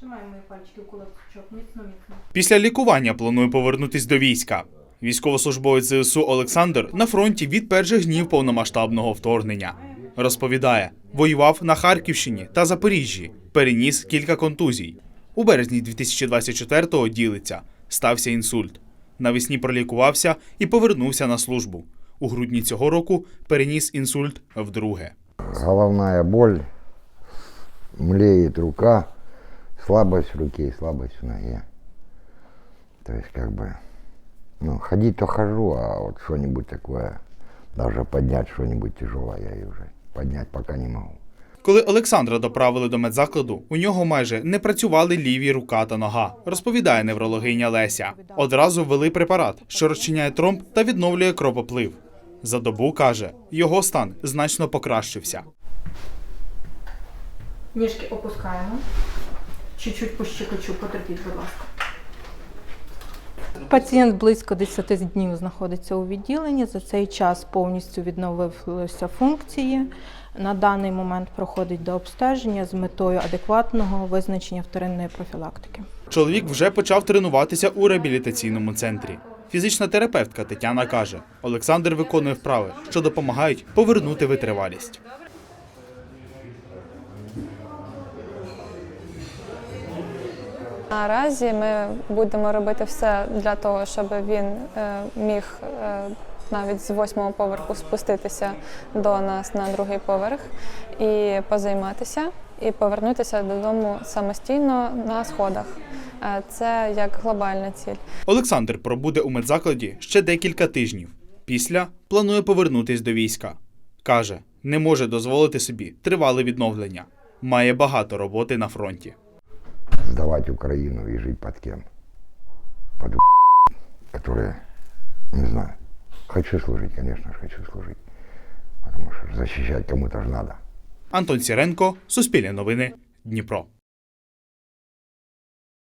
Тримаємо мої пальчики в кулачок, міцно, міцно. Після лікування планує повернутись до війська. Військовослужбовець ЗСУ Олександр на фронті від перших днів повномасштабного вторгнення. Розповідає, воював на Харківщині та Запоріжжі, переніс кілька контузій. У березні 2024-го ділиться, стався інсульт. Навесні пролікувався і повернувся на службу. У грудні цього року переніс інсульт вдруге. Головная боль, млеет рука, слабость в руке и слабость в ноге. То есть как бы, ну, ходить то хожу, а вот что-нибудь такое, даже поднять что-нибудь тяжелое я и уже поднять пока не могу. Коли Олександра доправили до медзакладу, у нього майже не працювали ліві рука та нога, розповідає неврологиня Леся. Одразу ввели препарат, що розчиняє тромб та відновлює кровоплив. За добу каже, його стан значно покращився. Ніжки опускаємо. Чуть-чуть по щекочу, потерпіть, будь ласка. Пацієнт близько 10 днів знаходиться у відділенні. За цей час повністю відновилися функції. На даний момент проходить до обстеження з метою адекватного визначення вторинної профілактики. Чоловік вже почав тренуватися у реабілітаційному центрі. Фізична терапевтка Тетяна каже, Олександр виконує вправи, що допомагають повернути витривалість. Наразі ми будемо робити все для того, щоб він е, міг е, навіть з восьмого поверху спуститися до нас на другий поверх і позайматися, і повернутися додому самостійно на сходах. Е, Це як глобальна ціль. Олександр пробуде у медзакладі ще декілька тижнів. Після планує повернутись до війська. Каже, не може дозволити собі тривале відновлення. Має багато роботи на фронті. Сдавать Украину и жить под кем? Под которые, не знаю, хочу служить, конечно же, хочу служить. Потому что защищать кому-то же надо. Антон Сіренко, Суспільне новини, Дніпро.